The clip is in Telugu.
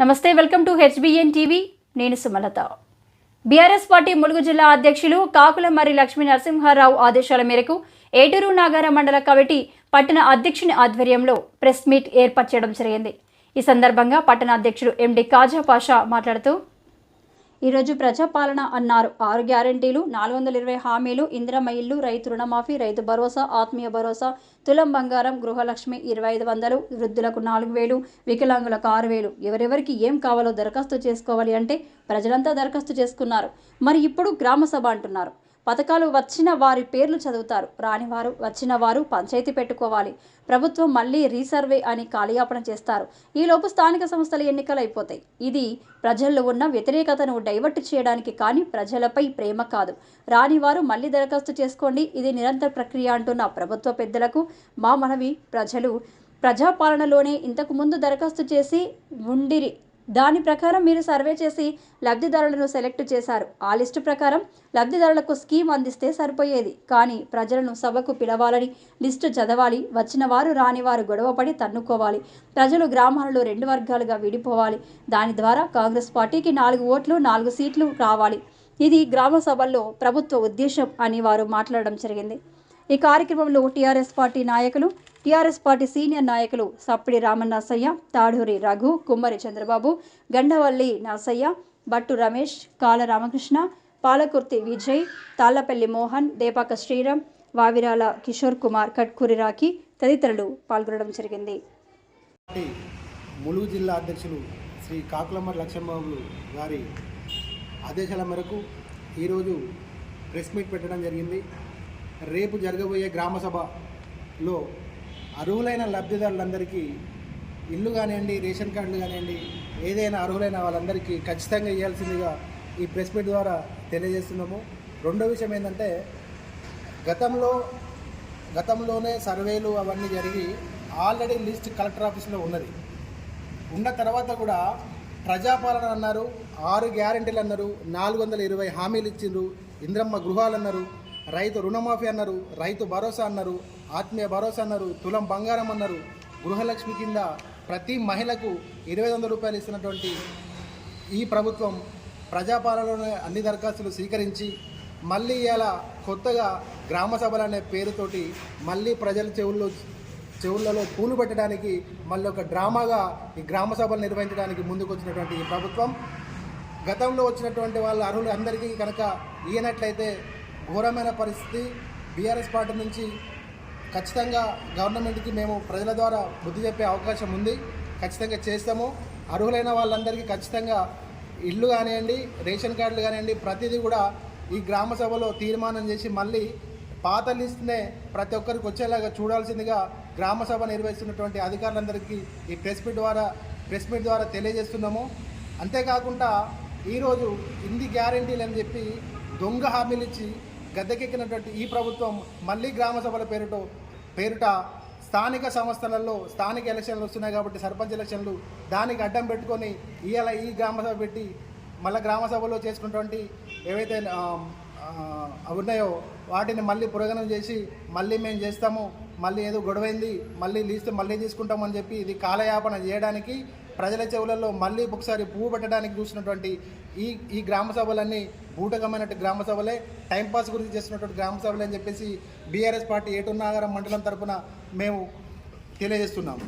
నమస్తే వెల్కమ్ టు హెచ్బిఎన్ టీవీ. నేను సుమలత. బీఆర్ఎస్ పార్టీ ములుగు జిల్లా అధ్యక్షులు కాకులమర్రి లక్ష్మీ నరసింహారావు ఆదేశాల మేరకు ఏటూరు నాగార మండల కమిటీ పట్టణ అధ్యక్షుని ఆధ్వర్యంలో ప్రెస్ మీట్ ఏర్పాటు చేయడం జరిగింది. ఈ సందర్భంగా పట్టణ అధ్యక్షుడు ఎండి కాజా పాషా మాట్లాడుతూ ఈరోజు ప్రజాపాలన అన్నారు. ఆరు గ్యారంటీలు నాలుగు వందల ఇరవై హామీలు ఇందిరమ్మ ఇల్లు రైతు రుణమాఫీ రైతు భరోసా ఆత్మీయ భరోసా తులం బంగారం గృహలక్ష్మి ఇరవై ఐదు వందలు వృద్ధులకు నాలుగు వేలు వికలాంగులకు ఆరు వేలు. ఎవరెవరికి ఏం కావాలో దరఖాస్తు చేసుకోవాలి అంటే ప్రజలంతా దరఖాస్తు చేసుకున్నారు. మరి ఇప్పుడు గ్రామ సభ అంటున్నారు. పథకాలు వచ్చిన వారి పేర్లు చదువుతారు. రానివారు వచ్చిన వారు పంచాయతీ పెట్టుకోవాలి. ప్రభుత్వం మళ్ళీ రీసర్వే అని కాలయాపన చేస్తారు. ఈలోపు స్థానిక సంస్థల ఎన్నికలు అయిపోతాయి ఇది ప్రజల్లో ఉన్న వ్యతిరేకతను డైవర్ట్ చేయడానికి కానీ ప్రజలపై ప్రేమ కాదు. రానివారు మళ్ళీ దరఖాస్తు చేసుకోండి. ఇది నిరంతర ప్రక్రియ అంటున్న ప్రభుత్వ పెద్దలకు మా మనవి. ప్రజలు ప్రజాపాలనలోనే ఇంతకు ముందు దరఖాస్తు చేసి ఉండిరి. దాని ప్రకారం మీరు సర్వే చేసి లబ్ధిదారులను సెలెక్ట్ చేశారు. ఆ లిస్టు ప్రకారం లబ్ధిదారులకు స్కీమ్ అందిస్తే సరిపోయేది. కానీ ప్రజలను సభకు పిలవాలని లిస్టు చదవాలి. వచ్చిన వారు రాని వారు గొడవపడి తన్నుకోవాలి. ప్రజలు గ్రామాలలో రెండు వర్గాలుగా విడిపోవాలి. దాని ద్వారా కాంగ్రెస్ పార్టీకి నాలుగు ఓట్లు నాలుగు సీట్లు రావాలి. ఇది గ్రామ సభల్లో ప్రభుత్వ ఉద్దేశం అని వారు మాట్లాడడం జరిగింది. ఈ కార్యక్రమంలో టీఆర్ఎస్ పార్టీ నాయకులు టీఆర్ఎస్ పార్టీ సీనియర్ నాయకులు సప్పిడి రామన్నాసయ్య తాడూరి రఘు కుమ్మరి చంద్రబాబు గండవల్లి నాసయ్య బట్టు రమేష్ కాల రామకృష్ణ పాలకుర్తి విజయ్ తాళ్ళపల్లి మోహన్ దేపాక శ్రీరామ్ వావిరాల కిషోర్ కుమార్ కట్కూరి రాఖీ తదితరులు పాల్గొనడం జరిగింది. ములుగు జిల్లా అధ్యక్షులు శ్రీ కాకులమ్మ లక్ష్మబాబు గారి ఆదేశాల మేరకు ఈరోజు ప్రెస్ మీట్ పెట్టడం జరిగింది. రేపు జరగబోయే గ్రామ సభలో అర్హులైన లబ్ధిదారులందరికీ ఇల్లు కానివ్వండి రేషన్ కార్డులు కానివ్వండి ఏదైనా అర్హులైన వాళ్ళందరికీ ఖచ్చితంగా ఇవ్వాల్సిందిగా ఈ ప్రెస్ మీట్ ద్వారా తెలియజేస్తున్నాము. రెండో విషయం ఏంటంటే గతంలో గతంలోనే సర్వేలు అవన్నీ జరిగి ఆల్రెడీ లిస్ట్ కలెక్టర్ ఆఫీస్లో ఉన్నది. ఉన్న తర్వాత కూడా ప్రజాపాలన అన్నారు ఆరు గ్యారెంటీలు అన్నారు నాలుగు వందల ఇరవై హామీలు ఇచ్చిండ్రు ఇంద్రమ్మ గృహాలు అన్నారు రైతు రుణమాఫీ అన్నారు రైతు భరోసా అన్నారు ఆత్మీయ భరోసా అన్నారు తులం బంగారం అన్నారు. గృహలక్ష్మి కింద ప్రతి మహిళకు ఇరవై వందల రూపాయలు ఇస్తున్నటువంటి ఈ ప్రభుత్వం ప్రజాపాలనలోనే అన్ని దరఖాస్తులు స్వీకరించి మళ్ళీ ఇలా కొత్తగా గ్రామ సభలు అనే పేరుతోటి మళ్ళీ ప్రజల చెవుల్లో చెవులలో పూలు పెట్టడానికి మళ్ళీ ఒక డ్రామాగా ఈ గ్రామ సభలు నిర్వహించడానికి ముందుకు వచ్చినటువంటి ఈ ప్రభుత్వం. గతంలో వచ్చినటువంటి వాళ్ళ అర్హులు అందరికీ కనుక ఈయనట్లయితే ఘోరమైన పరిస్థితి బీఆర్ఎస్ పార్టీ నుంచి ఖచ్చితంగా గవర్నమెంట్కి మేము ప్రజల ద్వారా బుద్ధి చెప్పే అవకాశం ఉంది. ఖచ్చితంగా చేస్తాము. అర్హులైన వాళ్ళందరికీ ఖచ్చితంగా ఇల్లు కానివ్వండి రేషన్ కార్డులు కానివ్వండి ప్రతిదీ కూడా ఈ గ్రామ సభలో తీర్మానం చేసి మళ్ళీ పాత లిస్ట్నే ప్రతి ఒక్కరికి వచ్చేలాగా చూడాల్సిందిగా గ్రామ సభ నిర్వహిస్తున్నటువంటి అధికారులందరికీ ఈ ప్రెస్ మీట్ ద్వారా ప్రెస్ మీట్ ద్వారా తెలియజేస్తున్నాము. అంతేకాకుండా ఈరోజు ఇన్ని గ్యారంటీలు అని చెప్పి దొంగ హామీలు ఇచ్చి గద్దెకెక్కినటువంటి ఈ ప్రభుత్వం మళ్ళీ గ్రామ సభల పేరుతో పేరుట స్థానిక సంస్థలలో స్థానిక ఎలక్షన్లు వస్తున్నాయి కాబట్టి సర్పంచ్ ఎలక్షన్లు దానికి అడ్డం పెట్టుకొని ఇవాళ ఈ గ్రామ సభ పెట్టి మళ్ళీ గ్రామ సభలో చేసుకున్నటువంటి ఏవైతే అవి ఉన్నాయో వాటిని మళ్ళీ పురోగనం చేసి మళ్ళీ మేము చేస్తాము. మళ్ళీ ఏదో గొడవైంది మళ్ళీ లీస్తే మళ్ళీ తీసుకుంటామని చెప్పి ఇది కాలయాపన చేయడానికి ప్రజల చెవులలో మళ్ళీ ఒకసారి పువ్వు పెట్టడానికి చూసినటువంటి ఈ ఈ గ్రామ సభలన్నీ బూటకమైనటువంటి గ్రామ సభలే టైంపాస్ గురించి చేస్తున్నటువంటి గ్రామ సభలే అని చెప్పేసి బీఆర్ఎస్ పార్టీ ఏటున్నాగరం మండలం తరపున మేము తెలియజేస్తున్నాము.